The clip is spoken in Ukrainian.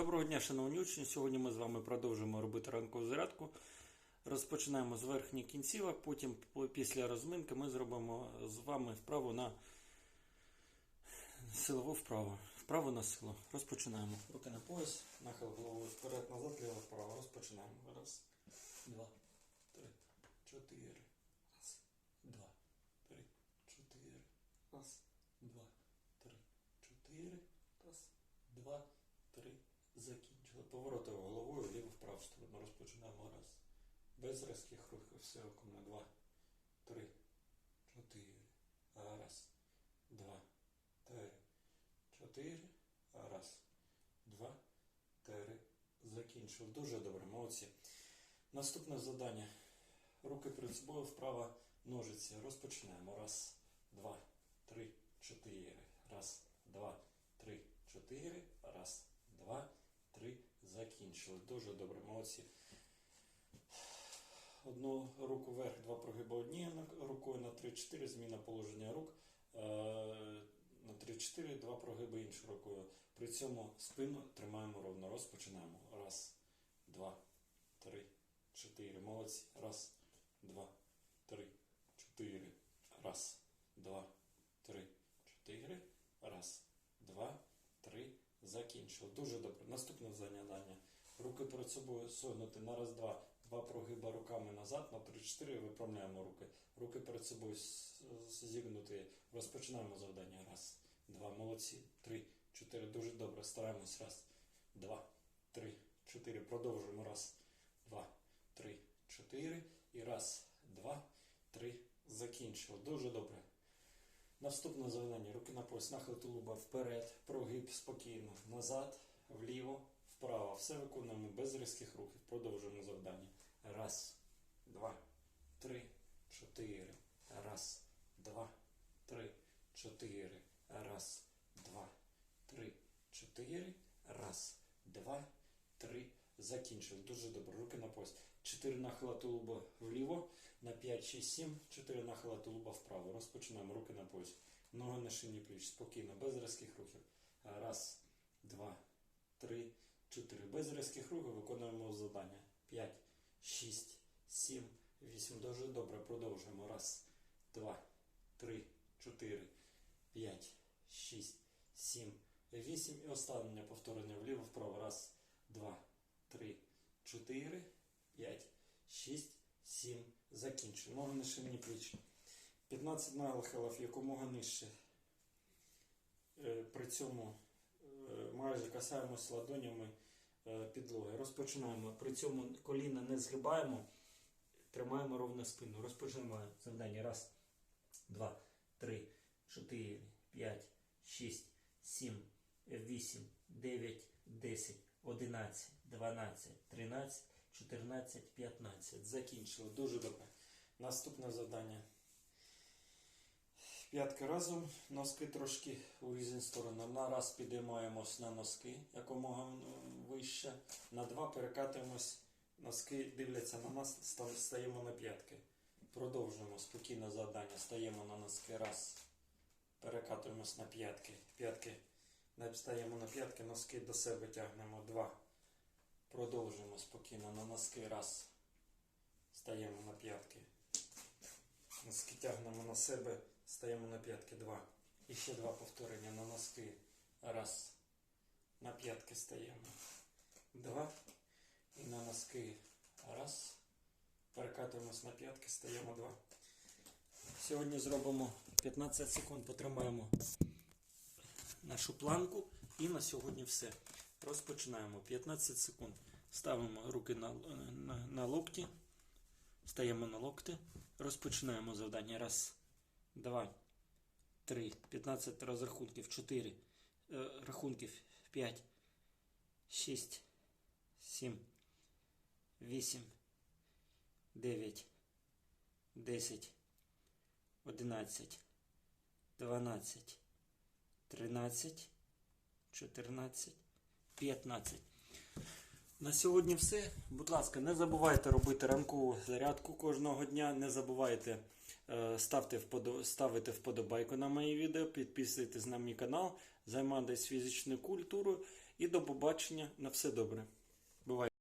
Доброго дня, шановні учні. Сьогодні ми з вами продовжуємо робити ранкову зарядку. Розпочинаємо з верхніх кінцівок, потім після розминки ми зробимо з вами вправу на силову вправу. Вправу на силу. Розпочинаємо. Руки на пояс, нахил головою вперед, назад, ліво, вправо. Розпочинаємо. Раз, два, три, чотири. Раз, два, три, чотири. Раз, два, три, чотири. Раз, два, три. Закінчили. Повороти головою вліво вправо сторону. Розпочинаємо раз. Без різких рухів. Все оком Два, три, чотири. Раз, два, три, чотири. Раз, два, три. Закінчили. Дуже добре, молодці. Наступне завдання. Руки перед собою вправо ножиці. Розпочинаємо. Раз, два, три, чотири. Раз, два, три, чотири. Раз, два, три. Закінчили. Дуже добре, молодці. Одну руку вверх, два прогиби однією рукою на 3-4, зміна положення рук. Е, На 3-4, два прогиби іншою рукою. При цьому спину тримаємо ровно. Розпочинаємо. Раз, два, три, чотири. Молодці. Раз, два, три, чотири. Раз, два, три, чотири. Раз, два, три. Закінчили. Дуже добре. Наступне завдання. Руки перед собою согнути на раз, два. Два прогиба руками назад, на 3-4 виправляємо руки. Руки перед собою зігнуті. Розпочинаємо завдання. Раз, два, молодці. Три, чотири. Дуже добре. Стараємось. Раз, два, три, чотири. Продовжуємо. Раз, два, три, чотири. І раз, два, три. Закінчили. Дуже добре. Наступне завдання. Руки на пояс, нахил тулуба вперед, прогиб спокійно, назад, вліво, вправо. Все виконуємо без різких рухів. Продовжуємо завдання. Раз, два, три, чотири. Раз, два, три, чотири. Раз, два, три, чотири. Раз, два, три. Закінчили. Дуже добре. Руки на пояс. Чотири нахила тулуба вліво. На 5, 6, 7. Чотири нахила тулуба вправо. Розпочинаємо. Руки на пояс. Ноги на шині пліч. Спокійно, без різких рухів. Раз, два, три, чотири. Без різких рухів виконуємо завдання. 5, 6, 7, 8. Дуже добре. Продовжуємо. Раз, два, три, чотири, п'ять, шість, сім, вісім. І останнє повторення вліво, вправо. Раз, два, три, чотири, п'ять, шість, сім. Закінчуємо. Ноги на ширині пліч. 15 нахилів якомога нижче. Е, При цьому майже касаємось ладонями е, підлоги. Розпочинаємо. При цьому коліна не згибаємо, тримаємо ровно спину. Розпочинаємо завдання. Раз, два, три, чотири, п'ять, шість, сім, вісім, дев'ять, десять, одинадцять, дванадцять, тринадцять, чотирнадцять, п'ятнадцять. Закінчили. Дуже добре. Наступне завдання. П'ятки разом, носки трошки у різні сторони. На раз на носки якомога вище. На два перекатуємось, носки дивляться на нас, ста- стаємо на п'ятки. Продовжуємо спокійне завдання. Стаємо на носки. Раз. Перекатуємось на п'ятки. П'ятки. Стаємо на п'ятки, носки до себе тягнемо. Два. Продовжуємо спокійно на носки. Раз. Стаємо на п'ятки. Носки тягнемо на себе, стаємо на п'ятки. Два. І ще два повторення на носки. Раз. На п'ятки стаємо. Два. І на носки. Раз. Перекатуємось на п'ятки, стаємо два. Сьогодні зробимо 15 секунд, потримаємо нашу планку. І на сьогодні все. Розпочинаємо 15 секунд. Ставимо руки на, на, на локті. Стаємо на локти. Розпочинаємо завдання. Раз, два, три, 15 розрахунків, 4 е, рахунків, 5, 6, 7, 8, 9, 10, 11, 12, 13, 14, 15. На сьогодні все. Будь ласка, не забувайте робити ранкову зарядку кожного дня. Не забувайте ставте вподоб... Ставите вподобайку на мої відео, підписуйтесь на мій канал, займайтесь фізичною культурою І до побачення. На все добре. Бувай.